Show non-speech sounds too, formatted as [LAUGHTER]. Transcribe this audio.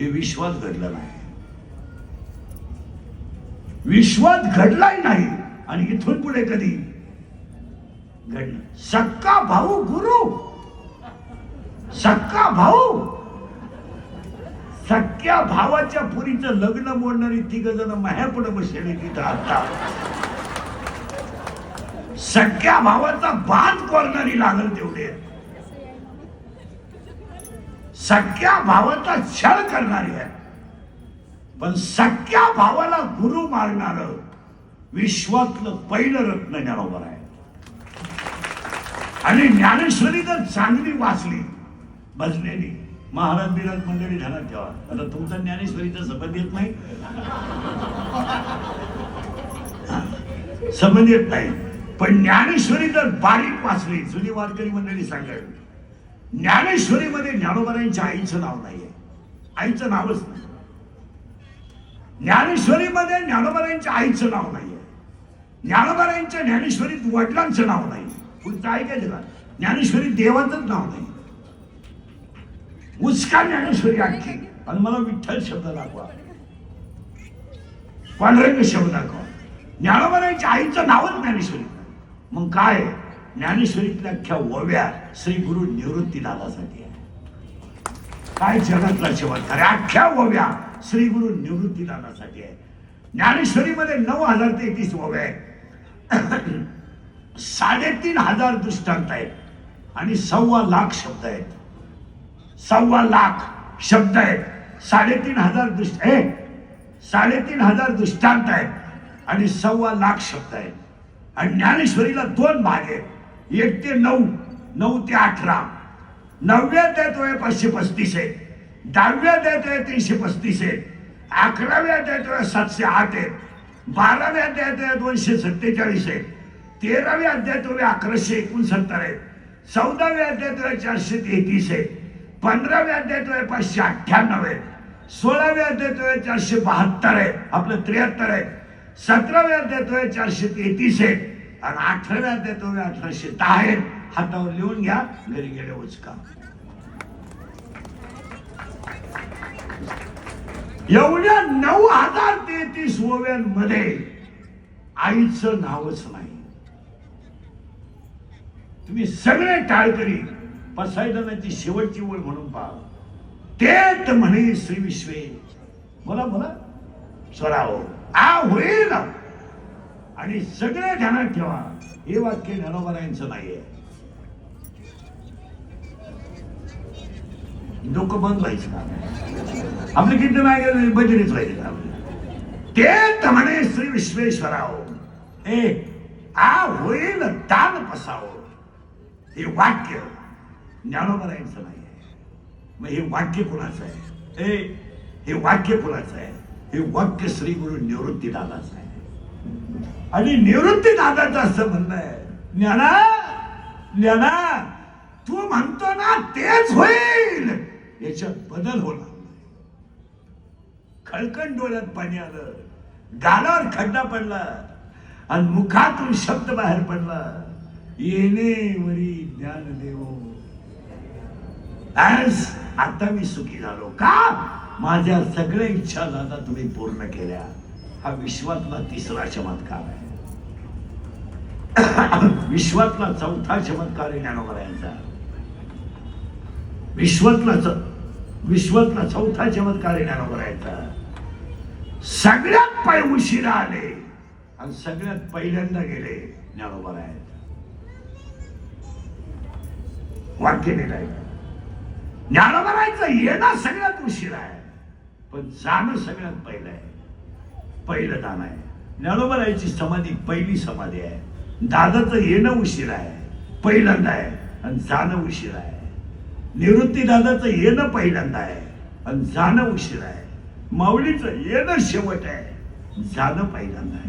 हे विश्वात घडलं नाही. विश्वात घडलाही नाही. आणि इथून पुढे कधी? घडलं. सक्का भाऊ गुरु. सक्का भाऊ. सख्या भावाच्या पुरीचं लग्न मोडणारी तिघ जण माह्यापुढे बसलेली तिथं आता. सख्या भावाचा बांध कोरणारी लागल तेवढे. सख्या भावाचा छळ करणारी आहे. पण सख्या भावाला गुरु मारणार विश्वातलं पहिलं रत्न ज्ञानोबर आहे. आणि ज्ञानेश्वरी जर चांगली वाचली भजनेली महाराज बिराज मंडळी ध्यानात ठेवा आता तुमचा ज्ञानेश्वरीचा संबंध येत नाही. संबंध येत नाही. पण ज्ञानेश्वरी जर बारीक वाचली जुनी वारकरी मंडळी सांगावी ज्ञानेश्वरीमध्ये ज्ञानोबरांच्या आईचं नाव नाहीये. आईचं नावच नाही. ज्ञानेश्वरीमध्ये ज्ञानोबरांच्या आईचं नाव नाहीये. ज्ञानोबरांच्या ज्ञानेश्वरीत वडिलांचं नाव नाही. पुढचं ऐकायचं का ज्ञानेश्वरी देवाचंच नाव नाही. उचका ज्ञानेश्वरी आणखी. आणि मला विठ्ठल शब्द दाखवा. पांढरंग शब्द दाखवा. ज्ञानोबरांच्या आईचं नावच ज्ञानेश्वरी. मग काय? ज्ञानेश्वरीतल्या अख्ख्या ओव्या श्री गुरु निवृत्ती दादासाठी आहे काय जगातला चमत्कार आहे अख्ख्या ओव्या श्री गुरु निवृत्ती दादासाठी आहे ज्ञानेश्वरीमध्ये नऊ हजार तेहतीस ओव्या आहेत. [CLEARS THROAT] साडेतीन हजार दृष्टांत आहेत आणि सव्वा लाख शब्द आहेत. सव्वा लाख शब्द आहेत. साडेतीन हजार दृष्ट हे साडेतीन हजार दृष्टांत आहेत आणि सव्वा लाख शब्द आहेत. आणि ज्ञानेश्वरीला दोन भाग आहेत. एक ते नऊ नऊ ते अठरा. नवव्या अध्यायात वय पाचशे पस्तीस आहे दहाव्या अध्यायात वय तीनशे पस्तीस आहे अकराव्या अध्यायात वय सातशे आठ आहे बाराव्या अध्यायात वय दोनशे सत्तेचाळीस आहे तेराव्या अध्यायात वय अकराशे एकोणसत्तर आहे चौदाव्या अध्यायात वय चारशे तेहतीस आहे पंधराव्या अध्यायात वय पाचशे अठ्ठ्याण्णव आहे सोळाव्या अध्यायात वय चारशे बहात्तर आहे आपलं त्र्याहत्तर आहे सतराव्या अध्यायात वय चारशे तेहतीस आहे आणि अठराव्या ते तुम्ही अठराशे दहा आहेत हातावर लिहून घ्या घरी गेले उचका. एवढ्या नऊ हजार तेहतीस ओव्यांमध्ये आईचं नावच नाही. तुम्ही सगळे टाळकरी पसायदानाची शेवटची ओळ म्हणून पहा. तेच म्हणे श्री विश्वे. बोला बोला. स्वराव हो. आ होईल. आणि सगळे ध्यानात ठेवा. हे वाक्य ज्ञानोबरायांचं नाहीये. डोकं बंद व्हायचं का आपले किती नाही बजरीच व्हायचं का ते म्हणे श्री विश्वेश्वराव. ए आ होईल तान पसाव. हे वाक्य ज्ञानोबरायांचं नाही मग हे वाक्य कुणाचं आहे? ए हे वाक्य कुणाचं आहे? हे वाक्य श्री गुरु निवृत्ती दादाचं आहे. आणि निवृत्ती दादाचं असं म्हणणं आहे. ज्ञाना ज्ञाना तू म्हणतो ना तेच होईल. याच्यात बदल होणार खळकण डोळ्यात पाणी आलं. गालावर खड्डा पडला. आणि मुखातून शब्द बाहेर पडला. येणे वरी ज्ञान देव आज आता मी सुखी झालो का? माझ्या सगळ्या इच्छा दादा तुम्ही पूर्ण केल्या. हा विश्वातला तिसरा चमत्कार आहे. [COUGHS] विश्वातला चौथा चमत्कार आहे ज्ञानोबरायांचा. विश्वातला विश्वातला चौथा चमत्कार आहे ज्ञानोबरायांचा. सगळ्यात पै उशिरा आले आणि सगळ्यात पहिल्यांदा गेले ज्ञानोबरायत वाक्य दिलंय ज्ञानोबरायचं येणं सगळ्यात उशिरा आहे पण जाणं सगळ्यात पहिलं आहे. पहिलं दान आहे. ज्ञानोबरायची समाधी पहिली समाधी आहे. दादाचं येणं उशीर आहे. पहिल्यांदा आहे. आणि जाणं उशीर आहे. निवृत्ती दादाचं येणं पहिल्यांदा आहे. आणि जाणं उशीर आहे. माऊलीचं येणं शेवट आहे. जाणं पहिल्यांदा आहे.